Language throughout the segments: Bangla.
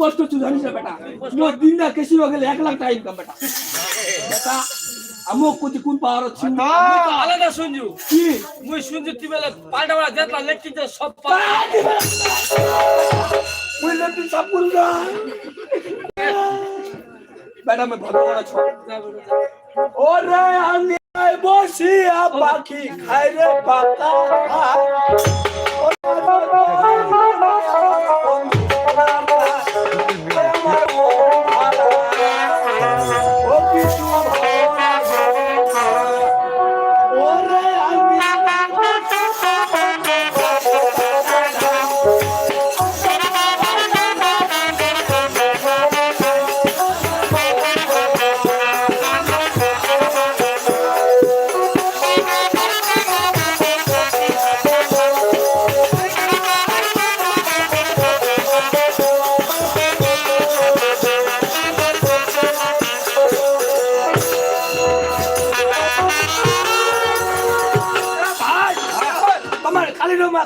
কষ্ট তুই জানিস না বেটা? তুই দিন না কেসি গেলে এক লাখ টাকা ইনকাম বেটা। বেটা আমো কোটি কোন পাহাড় ছিল আলাদা শুনজু। কি? মুই শুনজু তুই বেলা পাল্টা বেলা দেতলা লেখি তো সব মুই লেখি সব বল না। বেটা মে ভগবান ছ ওরে আমি বসিয়া পাখি খাইরে পাতা।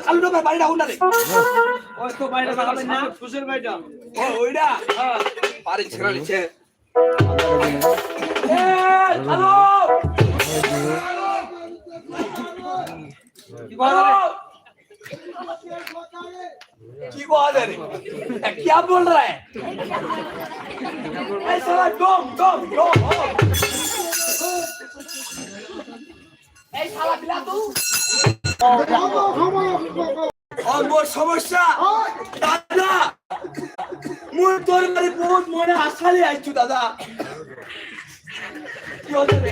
খালি ডোমা খালি ডোমা বাড়িটা কোনটা রে ওই তো বাইরে দাঁড়াবে না ফুসের বাইটা ও ওইটা হ্যাঁ বাড়ি ছেড়ে নিচ্ছে এ হ্যালো কি বলে की बात है रे ए, क्या बोल रहा है ऐ साला डोम डोम डोम हो। এই শালা বিলা তু সমস্যা। দাদা মোর তোর বাড়ি বহুত মনে আসালে আইছু দাদা। কি হচ্ছে রে?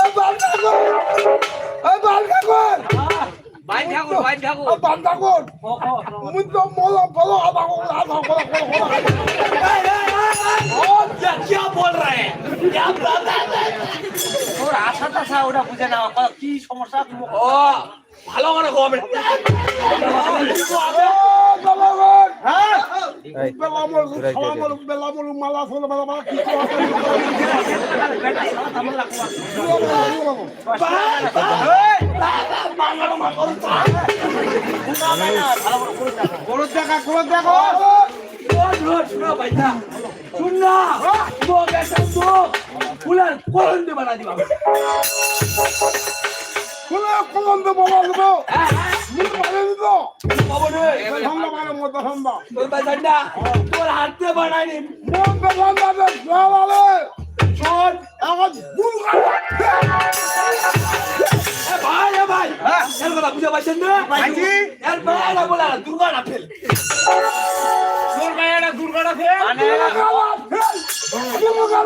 এ বাল ওর আশা ওটা বুঝে না কি সমস্যা? তুমি ও ভালো করে কবে গরুর দেখা গরুর দেখো শুন না। মোক একটা তো ফুলের কলম দিয়ে বানা দিবা। বাবা রে তোর বাজার না তোর হাতে বানাইনি শোন। এ ভাই এ ভাই। এর কথা বুঝে পাইছেন না? এর বেলা বলা দুর্গা না ফেল।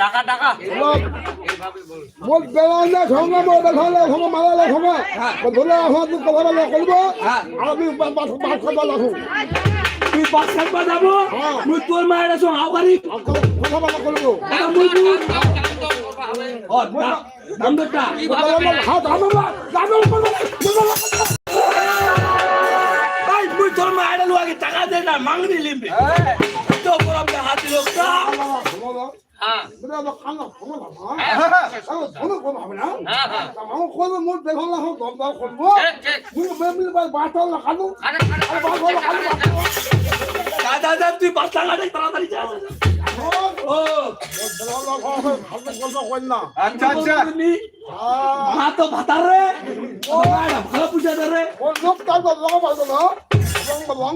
টাকা টাকা সঙ্গে মোট বেলান্দা সঙ্গে কথা বলা। আমি তুই পাঁচ যাব। তোর মায়ের কথা বলা করব। মুই মুই ও দাম দরটা হাত আমরা জানো মুই তোর মায়ের লোকে টাকা দে না মাংনি লিমবে। তো কে হাতি লোকটা হ্যাঁ। তুই পাঁচ টাকা তাড়াতাড়ি যা। ও আচ্ছা। আচ্ছা তুমি মা তো ভাতার রে। ভালো পূজা রে। না। লঙ্কা লং।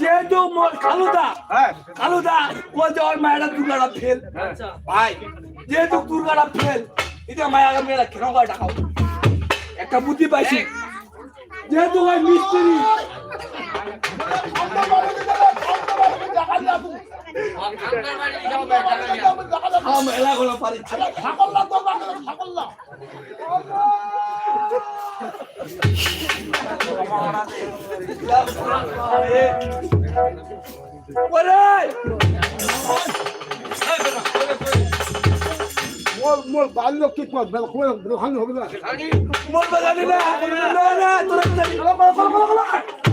যেহেতু কালুদা কালুদা বলছে ওর মায়েরা দুর্গাটা ফেল ভাই, যেহেতু দুর্গাটা ফেল এটা মায়া মেয়েরা কেন করে টাকা? একটা বুদ্ধি পাইছি। যেহেতু ভাই মিস্ত্রি। পারিচ্ছে ওরে! মোর বাল্য কি কর বেলা খুব দোকান হবে না মোর বাগানে না না না তোরা জানি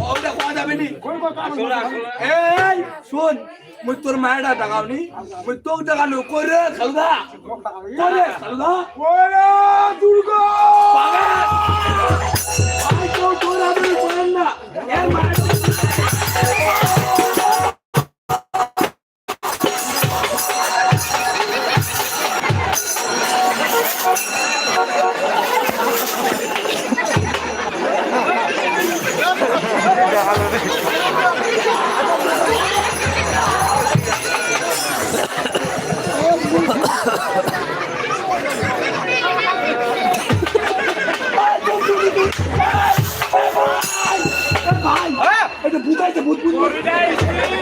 ওটা কোয়া যাবে নি এই শুন মুই তোর মায়েরা ডাকাওনি মুই তোক ডাকানো করে খালদা করে খালদা ওরে দুর্গা এটা বুঝাইতে ভূত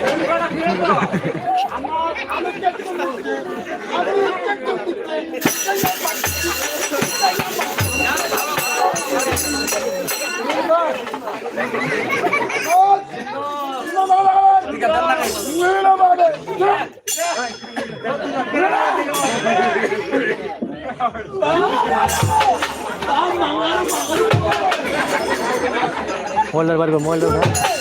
ভূত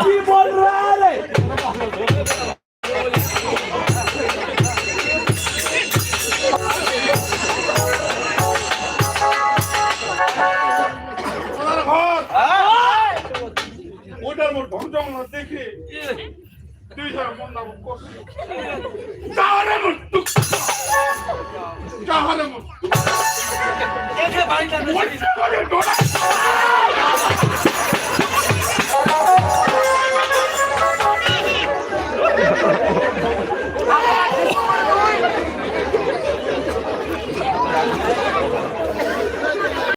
কি বল রে ওটার মোট না দেখে তুই যারা মন না করছিস ওইটা করে